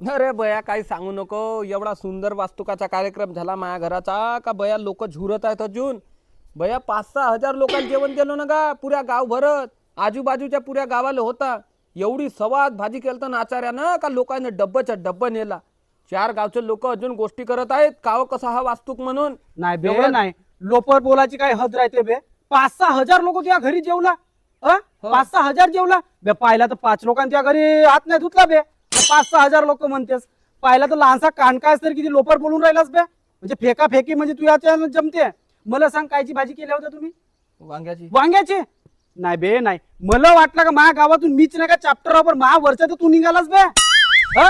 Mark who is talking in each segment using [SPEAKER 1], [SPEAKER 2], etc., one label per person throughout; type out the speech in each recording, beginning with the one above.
[SPEAKER 1] अरे बया काही सांगू नको. एवढा सुंदर वास्तुकाचा कार्यक्रम झाला माझ्या घराचा का बया लोक झुरत आहेत अजून? बया पाच सहा हजार लोकांना जेवण दिलं ना गा पुऱ्या गाव भरत. आजूबाजूच्या पुऱ्या गावाला होता. एवढी सवाद भाजी केलं ना आचार्यानं का लोकांना डब्बच्या डब्ब नेला? चार गावचे लोक अजून गोष्टी करत आहेत. काव कसा हा वास्तुक म्हणून?
[SPEAKER 2] नाही बे
[SPEAKER 1] एवढं-
[SPEAKER 2] नाही. लोपर बोलाची काय हद राहते बे? पाच सहा हजार लोक तुझ्या घरी जेवला अ?
[SPEAKER 1] हो.
[SPEAKER 2] पाच सहा हजार जेवला? बे पाहिला तर पाच लोकांच्या घरी हात नाही धुतला बे. पाच सहा हजार लोक म्हणतेस. पाहिला तर लहानसा कानकाय तर किती लोपर बोलून राहिलास बे. म्हणजे फेका फेकी म्हणजे तू याच्या जमते मला सांग कायची भाजी केल्या होत्या तुम्ही?
[SPEAKER 1] वांग्याची.
[SPEAKER 2] वांग्याची? नाही बे नाही. मला वाटलं का माझ्या गावातून मीच नाही का चॅप्टर महा वर्षात तू निघालास बे. ह?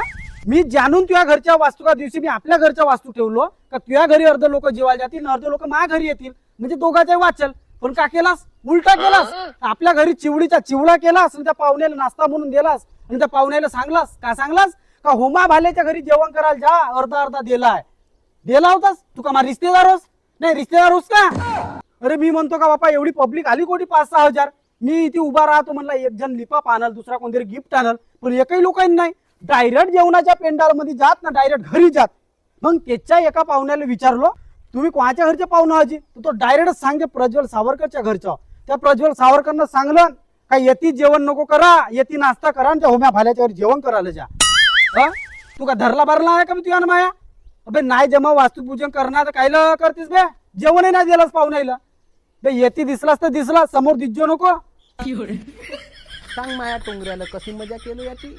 [SPEAKER 2] मी जाणून तुझ्या घरच्या वास्तुका दिवशी मी आपल्या घरच्या वास्तू ठेवलो का तुझ्या घरी अर्ध लोक जेवायला जातील अर्ध लोक माझ्या घरी येतील. म्हणजे दोघांचे वाचल. पण का केलास? उलटा केलास? आपल्या घरी चिवडीचा चिवडा केलास आणि त्या पाहुण्याला नाश्ता म्हणून दिलास आणि त्या पाहुण्याला सांगलास? का सांगलास? का होमा भाल्याच्या घरी जेवण करायला जा अर्धा अर्धा दिलाय. दिला होतास? तू का माझा रिश्तेदार होस? नाही रिश्तेदार होस का? अरे मी म्हणतो का बापा एवढी पब्लिक आली कोटी पाच सहा हजार. मी इथे उभा राहतो म्हणला एक जण लिपाप आणल दुसरा कोणतरी गिफ्ट आणल पण एकही लोकांनी नाही. डायरेक्ट जेवणाच्या पेंडाल मध्ये जात ना डायरेक्ट घरी जात. मग त्याच्या एका पाहुण्याला विचारलो तुम्ही कोणाच्या घरचे पाहुणं आजी? तो डायरेक्ट सांगे प्रज्वल सावरकरच्या घरच्या त्या प्रज्वल सावरकरनं सांगलं का येती जेवण नको करा येती नाश्ता करा आणि त्या होम्या भाल्याच्या घरी जेवण करायला जा. हा? तू का धरला भरला आहे का मी तुझ्या माया? अबे नाही जमा वास्तुपूजन करणार तर कायला करतेस बे? जेवणही नाही दिलास पाहुण्याला. बे येती दिसलास तर दिसला समोर दिसजो नको.
[SPEAKER 1] सांग माया टोंगऱ्याला कशी मजा केली याची?